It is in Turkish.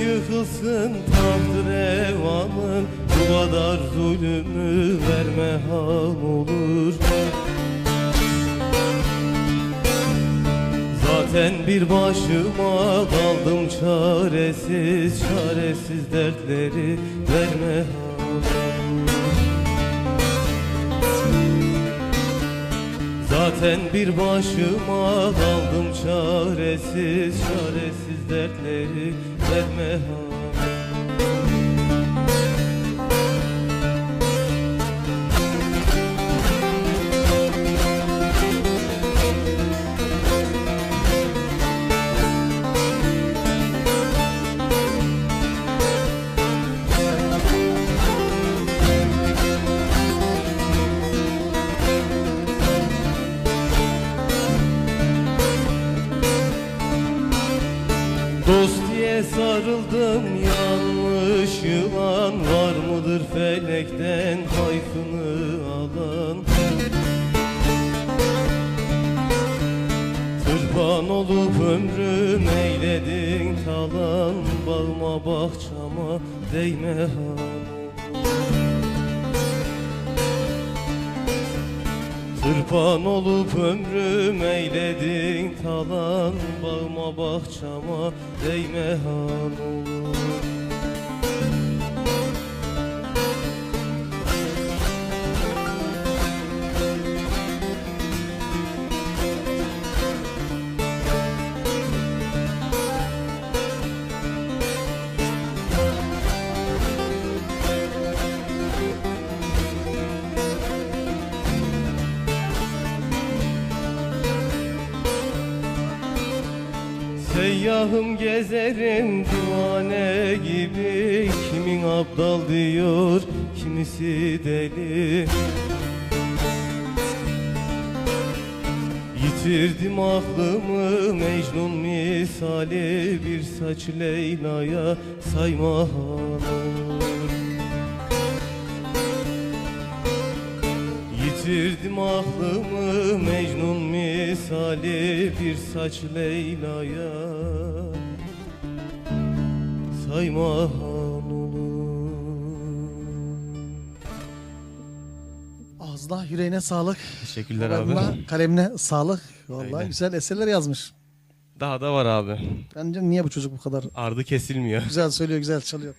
Yıkılsın taht revanın Bu kadar zulümü verme hal olur. Zaten bir başıma kaldım çaresiz Çaresiz dertleri verme hal olur Zaten bir başıma kaldım çaresiz Çaresiz dertleri verme hal Dost diye sarıldım yanlış yılan Var mıdır felekten hayfını alan? Tırpan olup ömrüm eyledin talan Bağıma bahçama değme hanım Tırpan olup ömrüm eyledin talan Bağıma bahçama değme hanım Seyyahım gezerim divane gibi. Kimin abdal diyor kimisi deli. Yitirdim aklımı Mecnun misali. Bir saç Leyla'ya sayma hanım. Yitirdim aklımı Mecnun misali bir saç Leyla'ya Sayma han olur Ağzına yüreğine sağlık. Teşekkürler Kollarına, abi. kalemine sağlık. Vallahi Aynen. güzel eserler yazmış. Daha da var abi. Bence niye bu çocuk bu kadar Ardı kesilmiyor. güzel söylüyor, güzel çalıyor.